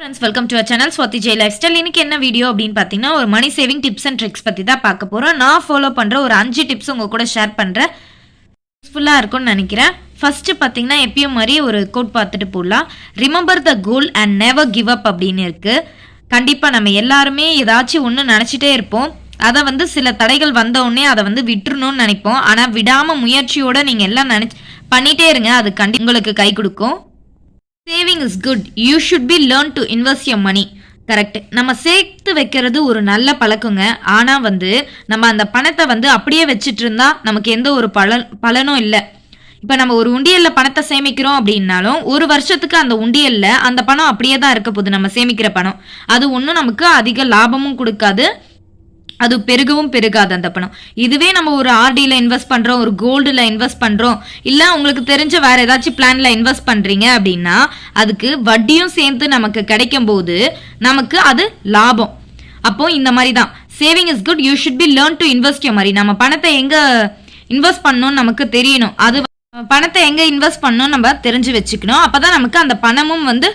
Friends welcome to channel Swathi Jai life style இன்னைக்கு என்ன video அப்படின்னு பார்த்தீங்கன்னா ஒரு money saving tips and tricks பற்றி தான் பார்க்க போகிறோம் நான் ஃபாலோ பண்ணுற ஒரு அஞ்சு டிப்ஸ் உங்கள் கூட ஷேர் பண்ணுறேன் யூஸ்ஃபுல்லாக இருக்கும்னு நினைக்கிறேன். ஃபஸ்ட்டு பார்த்தீங்கன்னா எப்பயும் மாதிரி ஒரு கோட் பார்த்துட்டு போடலாம். Remember the goal and never give up அப்படின்னு இருக்குது கண்டிப்பாக நம்ம எல்லாருமே ஏதாச்சும் ஒன்று நினச்சிட்டே இருப்போம். அதை வந்து சில தடைகள் வந்தவுடனே அதை வந்து விட்டுறணும்னு நினைப்போம். ஆனால் விடாமல் முயற்சியோடு நீங்கள் எல்லாம் நினச்சி பண்ணிகிட்டே இருங்க. அது கண்டி உங்களுக்கு கை கொடுக்கும். Saving is good you should be learn to invest your money correct நம்ம சேர்த்து வைக்கிறது ஒரு நல்ல பழக்கங்க. ஆனால் வந்து நம்ம அந்த பணத்தை வந்து அப்படியே வச்சுட்டு இருந்தா நமக்கு எந்த ஒரு பலன் பலனும் இல்லை. இப்போ நம்ம ஒரு உண்டியலில் பணத்தை சேமிக்கிறோம் அப்படின்னாலும் ஒரு வருஷத்துக்கு அந்த உண்டியலில் அந்த பணம் அப்படியே தான் இருக்க போகுது. நம்ம சேமிக்கிற பணம். அது ஒன்றும் நமக்கு அதிக லாபமும் கொடுக்காது. அது பெருகவும் பெருகாது அந்த பணம். இதுவே நம்ம ஒரு ஆர்டியில் இன்வெஸ்ட் பண்ணுறோம் ஒரு கோல்டில் இன்வெஸ்ட் பண்ணுறோம் இல்லை உங்களுக்கு தெரிஞ்ச வேற ஏதாச்சும் பிளானில் இன்வெஸ்ட் பண்ணுறீங்க அப்படின்னா அதுக்கு வட்டியும் சேர்ந்து நமக்கு கிடைக்கும் போது நமக்கு அது லாபம். அப்போ இந்த மாதிரி தான். Saving is good you should be learn to invest you மாதிரி நம்ம பணத்தை எங்கே இன்வெஸ்ட் பண்ணணும்னு நமக்கு தெரியணும். அது பணத்தை எங்கே இன்வெஸ்ட் பண்ணணும் நம்ம தெரிஞ்சு வச்சுக்கணும். அப்போ தான் நமக்கு அந்த பணமும் வந்து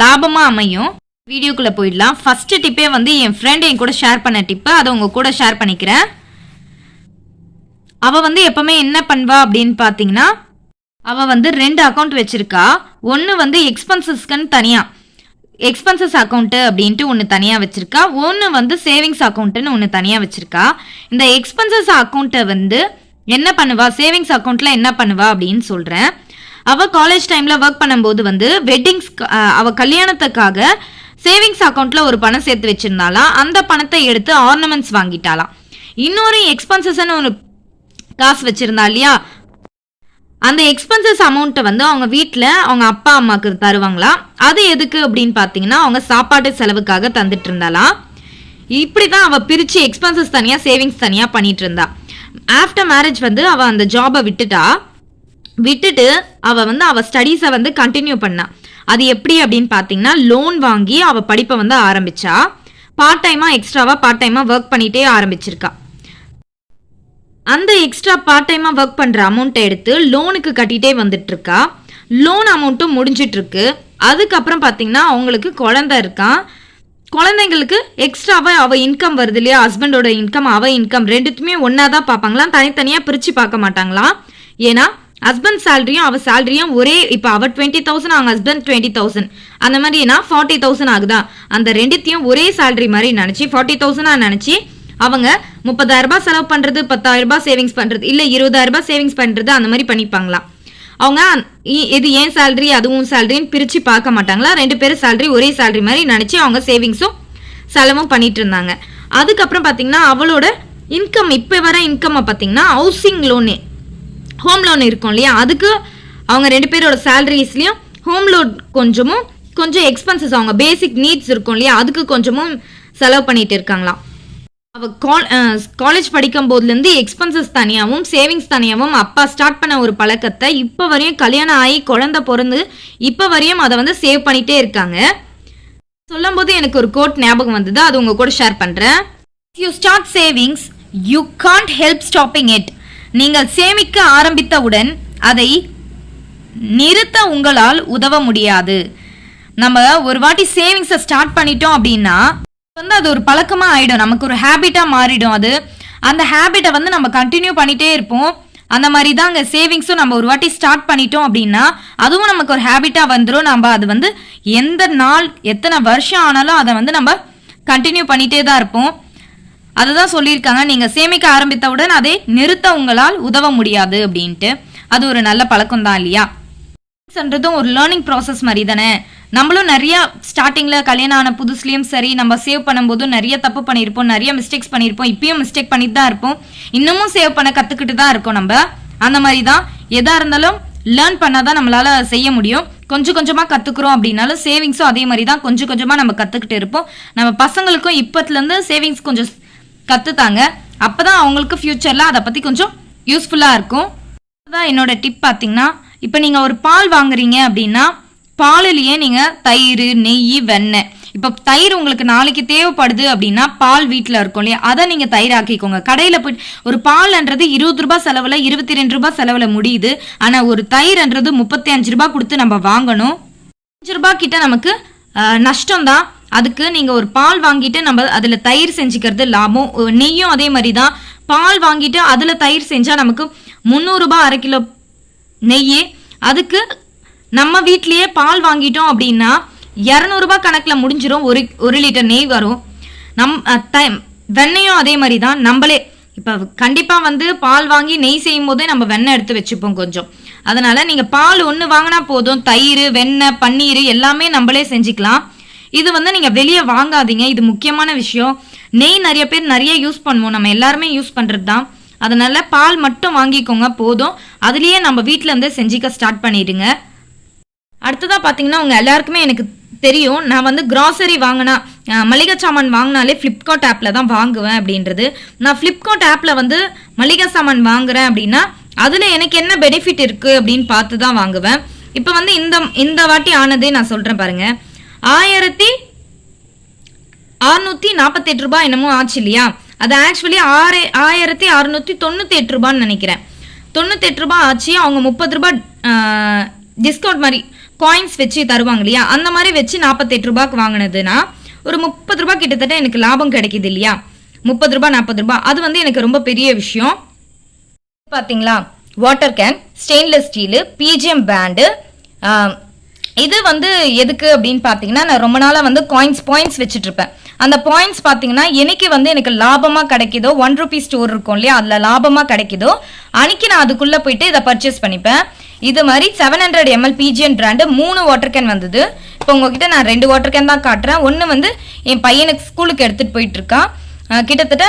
லாபமாக அமையும். வீடியோக்குள்ளே போயிடலாம். ஃபஸ்ட்டு டிப்பே வந்து என் ஃப்ரெண்ட் என் கூட ஷேர் பண்ண டிப்பு அதை உங்கள் கூட ஷேர் பண்ணிக்கிறேன். அவள் வந்து எப்போவுமே என்ன பண்ணுவா அப்படின்னு பார்த்தீங்கன்னா அவள் வந்து ரெண்டு அக்கௌண்ட் வச்சுருக்கா. ஒன்று வந்து எக்ஸ்பென்சஸ்க்குன்னு தனியாக எக்ஸ்பென்சஸ் அக்கௌண்ட்டு அப்படின்ட்டு ஒன்று தனியாக வச்சுருக்கா. ஒன்று வந்து சேவிங்ஸ் அக்கௌண்ட்டுன்னு ஒன்று தனியாக வச்சுருக்கா. இந்த எக்ஸ்பென்சஸ் அக்கௌண்ட்டை வந்து என்ன பண்ணுவா? சேவிங்ஸ் அக்கௌண்ட்டில் என்ன பண்ணுவா அப்படின்னு சொல்கிறேன் அவள் காலேஜ் டைமில் ஒர்க் பண்ணும்போது வந்து வெட்டிங்ஸ் அவள் கல்யாணத்துக்காக சேவிங்ஸ் அக்கௌண்ட்டில் ஒரு பணம் சேர்த்து வச்சிருந்தாலாம் அந்த பணத்தை எடுத்து ஆர்னமெண்ட்ஸ் வாங்கிட்டாலாம் இன்னொரு எக்ஸ்பென்சஸ்ன்னு ஒரு காசு வச்சிருந்தா இல்லையா? அந்த எக்ஸ்பென்சஸ் அமௌண்ட்டை வந்து அவங்க வீட்டில் அவங்க அப்பா அம்மாவுக்கு தருவாங்களா? அது எதுக்கு அப்படின்னு பார்த்தீங்கன்னா அவங்க சாப்பாட்டு செலவுக்காக தந்துட்டு இருந்தாலாம் இப்படி தான் அவள் பிரித்து எக்ஸ்பென்சஸ் தனியாக சேவிங்ஸ் தனியாக பண்ணிட்டு இருந்தா. ஆஃப்டர் மேரேஜ் வந்து அவள் அந்த ஜாபை விட்டுட்டா. விட்டுட்டு அவள் வந்து அவள் ஸ்டடீஸை வந்து கண்டினியூ பண்ணா. அது எப்படி அப்படின்னு பார்த்தீங்கன்னா லோன் வாங்கி அவள் படிப்பை வந்து ஆரம்பிச்சா பார்ட் டைமாக எக்ஸ்ட்ராவாக பார்ட் டைமாக ஒர்க் பண்ணிகிட்டே ஆரம்பிச்சிருக்கா. அந்த எக்ஸ்ட்ரா பார்ட் டைமாக ஒர்க் பண்ணுற அமௌண்ட்டை எடுத்து லோனுக்கு கட்டிகிட்டே வந்துட்டுருக்கா. லோன் அமௌண்ட்டும் முடிஞ்சிட்ருக்கு அதுக்கப்புறம் பார்த்தீங்கன்னா அவங்களுக்கு குழந்தை இருக்கான் குழந்தைங்களுக்கு எக்ஸ்ட்ராவாக அவள் இன்கம் வருது இல்லையா? ஹஸ்பண்டோட இன்கம் அவள் இன்கம் ரெண்டுத்துமே ஒன்றா தான் பார்ப்பாங்களாம். தனித்தனியாக பிரித்து பார்க்க மாட்டாங்களாம். ஏன்னா ஹஸ்பண்ட் சேலரியும் அவள் சேலரியும் ஒரே இப்போ அவள் டுவெண்ட்டி தௌசண்ட் அவங்க ஹஸ்பண்ட் டுவெண்ட்டி தௌசண்ட் அந்த மாதிரினா ஃபார்ட்டி தௌசண்ட் ஆகுதா? அந்த ரெண்டுத்தையும் ஒரே சேலரி மாதிரி நினச்சி ஃபார்ட்டி தௌசண்டாக நினச்சி அவங்க முப்பதாயிரம் ரூபாய் செலவு பண்ணுறது பத்தாயிரம் ரூபாய் சேவிங்ஸ் பண்ணுறது இல்லை இருபதாயிரம் ரூபாய் சேவிங்ஸ் பண்ணுறது அந்த மாதிரி பண்ணிப்பாங்களாம். அவங்க இ- இது ஏன் சேலரி அதுவும் சேலரின்னு பிரித்து பார்க்க மாட்டாங்களா? ரெண்டு பேரும் சேலரி ஒரே சேலரி மாதிரி நினச்சி அவங்க சேவிங்ஸும் செலவும் பண்ணிட்டு இருந்தாங்க. அதுக்கப்புறம் பார்த்தீங்கன்னா அவளோட இன்கம் இப்போ வர இன்கம்மை பார்த்தீங்கன்னா ஹவுசிங் லோனு ஹோம் லோன் இருக்கும் இல்லையா? அதுக்கு அவங்க ரெண்டு பேரோட சேலரிஸ்லையும் ஹோம் லோன் கொஞ்சமும் கொஞ்சம் எக்ஸ்பென்சஸ் அவங்க பேசிக் நீட்ஸ் இருக்கும் இல்லையா? அதுக்கு கொஞ்சமும் செலவு பண்ணிட்டு இருக்காங்களாம். அவ கால் காலேஜ் படிக்கும் போதுலேருந்து எக்ஸ்பென்சஸ் தனியாகவும் சேவிங்ஸ் தனியாகவும் அப்பா ஸ்டார்ட் பண்ண ஒரு பழக்கத்தை இப்போ வரையும் கல்யாணம் ஆகி குழந்தை பிறந்து இப்போ வரையும் அதை வந்து சேவ் பண்ணிகிட்டே இருக்காங்க. சொல்லும்போது எனக்கு ஒரு கோட் ஞாபகம் வந்தது. அது உங்கள் கூட ஷேர் பண்ணுறேன் you start savings you can't help stopping it நீங்கள் சேமிக்க ஆரம்பித்தவுடன் அதை நிறுத்த உங்களால் உதவ முடியாது. நம்ம ஒரு வாட்டி சேவிங்ஸை ஸ்டார்ட் பண்ணிட்டோம் அப்படின்னா வந்து அது ஒரு பழக்கமாக ஆயிடும். நமக்கு ஒரு ஹேபிட்டாக மாறிடும் அது. அந்த ஹேபிட்டை வந்து நம்ம கண்டினியூ பண்ணிட்டே இருப்போம். அந்த மாதிரி தான் அங்கே சேவிங்ஸும் நம்ம ஒரு வாட்டி ஸ்டார்ட் பண்ணிட்டோம் அப்படின்னா அதுவும் நமக்கு ஒரு ஹேபிட்டாக வந்துடும் நம்ம அது வந்து எந்த நாள் எத்தனை வருஷம் ஆனாலும் அதை வந்து நம்ம கண்டினியூ பண்ணிகிட்டே தான் இருப்போம். அதுதான் சொல்லியிருக்காங்க. நீங்கள் சேமிக்க ஆரம்பித்தவுடன் அதை நிறுத்த உங்களால் உதவ முடியாது அப்படின்ட்டு. அது ஒரு நல்ல பழக்கம் தான் இல்லையா? ன்றதும் ஒரு லேர்னிங் ப்ராசஸ் மாதிரி தானே. நம்மளும் நிறைய ஸ்டார்டிங்கில் கல்யாணம் ஆன புதுசுலேயும் சரி நம்ம சேவ் பண்ணும்போதும் நிறைய தப்பு பண்ணியிருப்போம் நிறைய மிஸ்டேக்ஸ் பண்ணியிருப்போம் இப்பயும் மிஸ்டேக் பண்ணிட்டு தான் இருப்போம். இன்னமும் சேவ் பண்ண கற்றுக்கிட்டு தான் இருக்கோம் நம்ம. அந்த மாதிரி தான். எதாக இருந்தாலும் லேர்ன் பண்ணால் தான் நம்மளால் செய்ய முடியும். கொஞ்சம் கொஞ்சமாக கற்றுக்குறோம் அப்படின்னாலும் சேவிங்ஸும் அதே மாதிரி தான். கொஞ்சம் கொஞ்சமாக நம்ம கற்றுக்கிட்டு இருப்போம். நம்ம பசங்களுக்கும் இப்பத்துலேருந்து சேவிங்ஸ் கொஞ்சம் கற்றுத்தாங்க அப்போ தான் அவங்களுக்கு ஃப்யூச்சரில் அதை பற்றி கொஞ்சம் யூஸ்ஃபுல்லாக இருக்கும். தான் என்னோட டிப் பார்த்தீங்கன்னா இப்போ நீங்கள் ஒரு பால் வாங்குறீங்க அப்படின்னா பாலிலேயே நீங்கள் தயிர் நெய் வெண்ணெய். இப்போ தயிர் உங்களுக்கு நாளைக்கு தேவைப்படுது அப்படின்னா பால் வீட்டில் இருக்கும் இல்லையா? அதை நீங்கள் தயிர் ஆக்கிக்கோங்க கடையில் போய் ஒரு பால்ன்றது இருபது ரூபாய் செலவில் இருபத்தி ரெண்டு ரூபாய் செலவில் முடியுது. ஆனால் ஒரு தயிர்ன்றது முப்பத்தி அஞ்சு ரூபாய் கொடுத்து நம்ம வாங்கணும். அஞ்சு ரூபாய் கிட்ட நமக்கு நஷ்டம் தான் அதுக்கு நீங்கள் ஒரு பால் வாங்கிட்டு நம்ம அதில் தயிர் செஞ்சுக்கிறது லாபம். நெய்யும் அதே மாதிரி தான் பால் வாங்கிட்டு அதில் தயிர் செஞ்சால் நமக்கு முந்நூறுரூபா அரை கிலோ நெய் அதுக்கு நம்ம வீட்லேயே பால் வாங்கிட்டோம் அப்படின்னா இரநூறுபா கணக்கில் முடிஞ்சிடும் ஒரு ஒரு லிட்டர் நெய் வரும். நம் த- வெண்ணையும் அதே மாதிரி தான் நம்மளே இப்போ கண்டிப்பாக வந்து பால் வாங்கி நெய் செய்யும் போதே நம்ம வெண்ணெய் எடுத்து வச்சுப்போம் கொஞ்சம். அதனால் நீங்கள் பால் ஒன்று வாங்கினா போதும். தயிர் வெண்ணெய் பன்னீர் எல்லாமே நம்மளே செஞ்சுக்கலாம். இது வந்து நீங்கள் வெளியே வாங்காதீங்க. இது முக்கியமான விஷயம். நெய் நிறைய பேர் நிறைய யூஸ் பண்ணுவோம். நம்ம எல்லாருமே யூஸ் பண்ணுறது தான் அதனால் பால் மட்டும் வாங்கிக்கோங்க போதும். அதுலேயே நம்ம வீட்டில் இருந்தே செஞ்சுக்க ஸ்டார்ட் பண்ணிடுங்க. அடுத்ததாக பார்த்தீங்கன்னா உங்கள் எல்லாருக்குமே எனக்கு தெரியும். நான் வந்து கிராசரி வாங்கினா மளிகை சாமான் வாங்கினாலே ஃப்ளிப்கார்ட் ஆப்பில் தான் வாங்குவேன் அப்படின்றது. நான் ஃப்ளிப்கார்ட் ஆப்பில் வந்து மளிகை சாமான் வாங்குறேன் அப்படின்னா அதில் எனக்கு என்ன பெனிஃபிட் இருக்குது அப்படின்னு பார்த்து தான் வாங்குவேன். இப்போ வந்து இந்த இந்த வாட்டி ஆனதே நான் சொல்கிறேன் பாருங்கள் ஆயிரத்தி அறுநூத்தி நாற்பத்தெட்டு ரூபாய் என்னமோ ஆச்சு இல்லையா? அது ஆக்சுவலி ஆறு ஆயிரத்தி அறுநூத்தி தொண்ணூத்தி எட்டு ரூபான்னு நினைக்கிறேன். தொண்ணூத்தெட்டு ரூபாய் ஆச்சு அவங்க முப்பது ரூபாய் டிஸ்கவுண்ட் மாதிரி காயின்ஸ் வச்சு தருவாங்க இல்லையா? அந்த மாதிரி வச்சு நாற்பத்தெட்டு ரூபாய்க்கு வாங்கினதுன்னா ஒரு முப்பது ரூபாய் கிட்டத்தட்ட எனக்கு லாபம் கிடைக்குது இல்லையா? முப்பது ரூபாய் நாற்பது ரூபாய். அது வந்து எனக்கு ரொம்ப பெரிய விஷயம். பார்த்தீங்களா water can stainless steel BGM band இது வந்து எதுக்கு அப்படின்னு பார்த்தீங்கன்னா நான் ரொம்ப நாளாக வந்து காயின்ஸ் பாயிண்ட்ஸ் வச்சுட்டு இருப்பேன் அந்த பாயிண்ட்ஸ் பார்த்தீங்கன்னா என்னைக்கு வந்து எனக்கு லாபமாக கிடைக்குதோ ஒன் ருபி ஸ்டோர் இருக்கும் இல்லையா அதில் லாபமாக கிடைக்குதோ அன்னைக்கு நான் அதுக்குள்ளே போயிட்டு இதை பர்ச்சேஸ் பண்ணிப்பேன். இது மாதிரி seven hundred ml PGN brand மூணு வாட்டர் கேன் வந்தது. இப்போ உங்ககிட்ட நான் ரெண்டு வாட்டர் கேன் தான் காட்டுறேன். ஒன்று வந்து என் பையனுக்கு ஸ்கூலுக்கு எடுத்துகிட்டு போயிட்டு இருக்கான். கிட்டத்தட்ட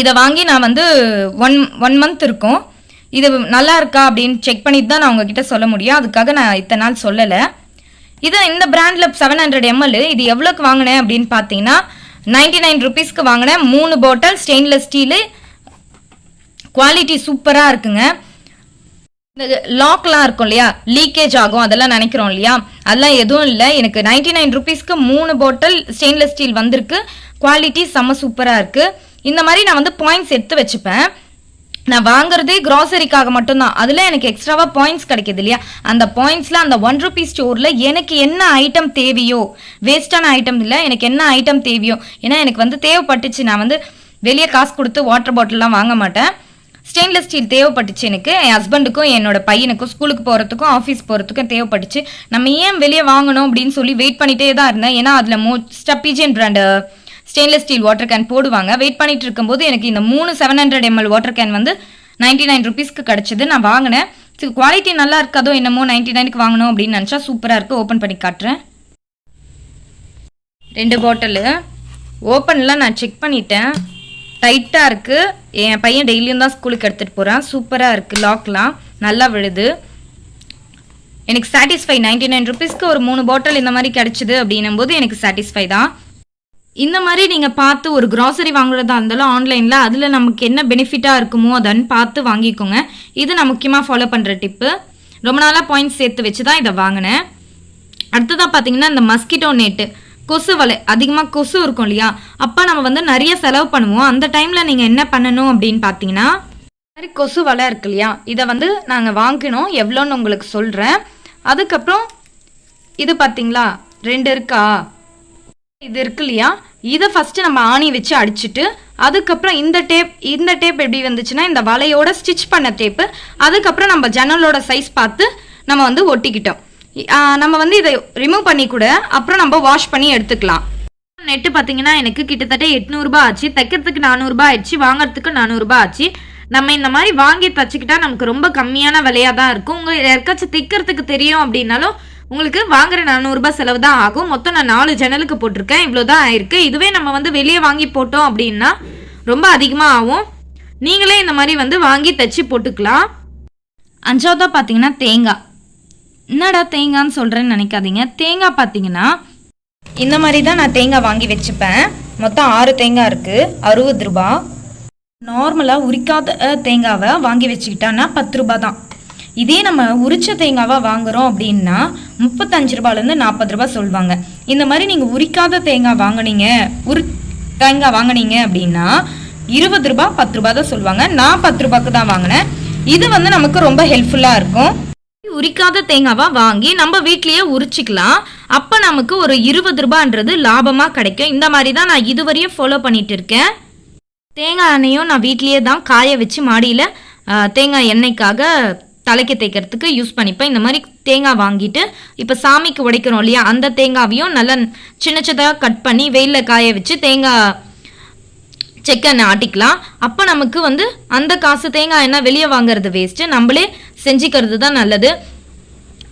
இதை வாங்கி நான் வந்து ஒன் ஒன் மந்த் இருக்கும். இது நல்லா இருக்கா அப்படின்னு செக் பண்ணிட்டு தான் நான் உங்ககிட்ட சொல்ல முடியும். அதுக்காக நான் இத்தனை நாள் சொல்லலை. இது இந்த பிராண்டில் செவன் ஹண்ட்ரட் எம்எல் இது எவ்வளோக்கு வாங்கினேன் அப்படின்னு பார்த்தீங்கன்னா நைன்டி நைன் ருபீஸ்க்கு வாங்கினேன். மூணு பாட்டில் ஸ்டெயின்லெஸ் ஸ்டீலு குவாலிட்டி சூப்பராக இருக்குங்க. இந்த லாக்லாம் இருக்கும் இல்லையா? லீக்கேஜ் ஆகும் அதெல்லாம் நினைக்கிறோம் இல்லையா? அதெல்லாம் எதுவும் இல்லை. எனக்கு நைன்டி நைன் ருபீஸ்க்கு மூணு பாட்டில் ஸ்டெயின்லெஸ் ஸ்டீல் வந்திருக்கு. குவாலிட்டி செம்ம சூப்பராக இருக்குது இந்த மாதிரி நான் வந்து பாயிண்ட்ஸ் எடுத்து வச்சுப்பேன். நான் வாங்குறதே கிராசரிக்காக மட்டும்தான். அதில் எனக்கு எக்ஸ்ட்ராவாக பாயிண்ட்ஸ் கிடைக்கிது இல்லையா? அந்த பாயிண்ட்ஸில் அந்த ஒன் ருபி ஸ்டோரில் எனக்கு என்ன ஐட்டம் தேவையோ வேஸ்டான ஐட்டம் இல்லை எனக்கு என்ன ஐட்டம் தேவையோ ஏன்னா எனக்கு வந்து தேவைப்பட்டுச்சு. நான் வந்து வெளியே காசு கொடுத்து வாட்டர் பாட்டில்லாம் வாங்க மாட்டேன். ஸ்டெயின்லெஸ் ஸ்டீல் தேவைப்பட்டுச்சு எனக்கு. என் ஹஸ்பண்டுக்கும் என்னோட பையனுக்கும் ஸ்கூலுக்கு போகிறதுக்கும் ஆஃபீஸ் போகிறதுக்கும் தேவைப்பட்டுச்சு. நம்ம ஏன் வெளியே வாங்கணும் அப்படின்னு சொல்லி வெயிட் பண்ணிகிட்டே தான் இருந்தேன். ஏன்னா அதில் most PGN brand stainless steel water can போடுவாங்க. வெயிட் பண்ணிட்டு இருக்கும்போது எனக்கு இந்த மூணு seven hundred ml water can வந்து நைன்டி நைன் ருபீஸ்க்கு கிடச்சிது. நான் வாங்கினேன். சரி குவாலிட்டி நல்லா இருக்காதோ என்னமோ நைன்டி நைனுக்கு வாங்கணும் அப்படின்னு நினச்சா சூப்பராக இருக்குது ஓப்பன் பண்ணி காட்டுறேன். ரெண்டு பாட்டிலு ஓப்பன்லாம் நான் செக் பண்ணிட்டேன். டைட்டாக இருக்குது என் பையன் டெய்லியும் தான் ஸ்கூலுக்கு எடுத்துகிட்டு போகிறான் சூப்பராக இருக்குது லாக்லாம் நல்லா விழுது. எனக்கு சாட்டிஸ்ஃபை நைன்டி நைன் ருபீஸ்க்கு ஒரு மூணு பாட்டில் இந்த மாதிரி கிடச்சிது அப்படின்னும் போது எனக்கு சாட்டிஸ்ஃபை தான். இந்த மாதிரி நீங்கள் பார்த்து ஒரு க்ராசரி வாங்குறதா இருந்தாலும் ஆன்லைனில் அதில் நமக்கு என்ன பெனிஃபிட்டாக இருக்குமோ அதன்னு பார்த்து வாங்கிக்கோங்க. இது நான் முக்கியமாக ஃபாலோ பண்ணுற டிப்பு ரொம்ப நாளாக பாயிண்ட்ஸ் சேர்த்து வச்சு தான் இதை வாங்கினேன். அடுத்ததாக பார்த்தீங்கன்னா இந்த மஸ்கிட்டோ நெட்டு கொசு வலை அதிகமாக கொசு இருக்கும் இல்லையா? அப்போ நம்ம வந்து நிறைய செலவு பண்ணுவோம். அந்த டைமில் நீங்கள் என்ன பண்ணணும் அப்படின்னு பார்த்தீங்கன்னா மாதிரி கொசு வலை இருக்கு இல்லையா? இதை வந்து நாங்கள் வாங்கினோம். எவ்வளோன்னு உங்களுக்கு சொல்கிறேன் அதுக்கப்புறம் இது பார்த்தீங்களா? ரெண்டு இருக்கா? இது இருக்கு இல்லையா? இதை ஃபஸ்ட்டு நம்ம ஆணி வச்சு அடிச்சுட்டு அதுக்கப்புறம் இந்த டேப் இந்த டேப் எப்படி வந்துச்சுன்னா இந்த வலையோட ஸ்டிச் பண்ண டேப்பு அதுக்கப்புறம் நம்ம ஜன்னலோட சைஸ் பார்த்து நம்ம வந்து ஒட்டிக்கிட்டோம். நம்ம வந்து இதை ரிமூவ் பண்ணி கூட அப்புறம் நம்ம வாஷ் பண்ணி எடுத்துக்கலாம். நெட்டு பார்த்தீங்கன்னா எனக்கு கிட்டத்தட்ட எட்நூறுபா ஆச்சு. தைக்கிறதுக்கு நானூறுபா ஆயிடுச்சு வாங்குறதுக்கு நானூறுபா ஆச்சு. நம்ம இந்த மாதிரி வாங்கி தச்சுக்கிட்டா நமக்கு ரொம்ப கம்மியான விலையாக தான் இருக்கும். உங்கள் யாருக்காச்சும் தைக்கிறதுக்கு தெரியும் அப்படின்னாலும் உங்களுக்கு வாங்குற நானூறுபா செலவு தான் ஆகும். மொத்தம் நான் நாலு ஜன்னலுக்கு போட்டிருக்கேன். இவ்வளோ தான் ஆயிருக்கு. இதுவே நம்ம வந்து வெளியே வாங்கி போட்டோம் அப்படின்னா ரொம்ப அதிகமாக ஆகும். நீங்களே இந்த மாதிரி வந்து வாங்கி தச்சு போட்டுக்கலாம். அஞ்சாவதாக பார்த்தீங்கன்னா தேங்காய். என்னடா தேங்கான்னு சொல்கிறேன்னு நினைக்காதீங்க. தேங்காய் பார்த்தீங்கன்னா இந்த மாதிரி தான் நான் தேங்காய் வாங்கி வச்சுப்பேன். மொத்தம் ஆறு தேங்காய் இருக்குது அறுபது ரூபா. நார்மலாக உரிக்காத தேங்காவை வாங்கி வச்சுக்கிட்டான்னா பத்து ரூபா தான். இதே நம்ம உரிச்ச தேங்காவாக வாங்குறோம் அப்படின்னா முப்பத்தஞ்சு ரூபாலேருந்து நாற்பது ரூபாய் சொல்லுவாங்க இந்த மாதிரி நீங்கள் உரிக்காத தேங்காய் வாங்குனீங்க உரி தேங்காய் வாங்குனீங்க அப்படின்னா இருபது ரூபாய் பத்து ரூபாய் தான் சொல்லுவாங்க நான் பத்து ரூபாய்க்கு தான் வாங்கினேன். இது வந்து நமக்கு ரொம்ப ஹெல்ப்ஃபுல்லாக இருக்கும். உரிக்காத தேங்காவா வாங்கி நம்ம வீட்லயே உரிச்சிக்கலாம். அப்போ நமக்கு ஒரு இருபது ரூபான்றது லாபமாக கிடைக்கும். இந்த மாதிரி தான் நான் இதுவரையும் ஃபாலோ பண்ணிட்டு இருக்கேன். தேங்காய் எண்ணெயும் நான் வீட்லேயே தான் காய வச்சு மாடியில் தேங்காய் எண்ணெய்க்காக தலைக்கு தேய்க்கிறதுக்கு யூஸ் பண்ணிப்பேன். இந்த மாதிரி தேங்காய் வாங்கிட்டு இப்போ சாமிக்கு உடைக்கிறோம் இல்லையா அந்த தேங்காவையும் நல்லா சின்ன சின்னதாக கட் பண்ணி வெயிலில் காய வச்சு தேங்காய் செக்கெண்ணெய் ஆட்டிக்கலாம். அப்போ நமக்கு வந்து அந்த காசு தேங்காய் எண்ணெய் வெளியே வாங்குறது வேஸ்ட்டு நம்மளே செஞ்சுக்கிறது தான் நல்லது.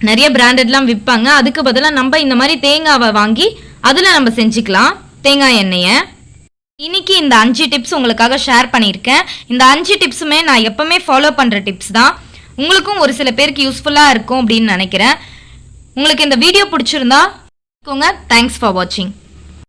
நிறைய பிராண்டட்லாம் விற்பாங்க. அதுக்கு பதிலாக நம்ம இந்த மாதிரி தேங்காவை வாங்கி அதில் நம்ம செஞ்சுக்கலாம். தேங்காய் எண்ணெயை. இன்னைக்கு இந்த அஞ்சு டிப்ஸ் உங்களுக்காக ஷேர் பண்ணியிருக்கேன். இந்த அஞ்சு டிப்ஸுமே நான் எப்பவுமே ஃபாலோ பண்ணுற டிப்ஸ் தான். உங்களுக்கும் ஒரு சில பேருக்கு யூஸ்ஃபுல்லாக இருக்கும் அப்படின்னு நினைக்கிறேன். உங்களுக்கு இந்த வீடியோ பிடிச்சிருந்தா தேங்க்ஸ் ஃபார் வாட்சிங்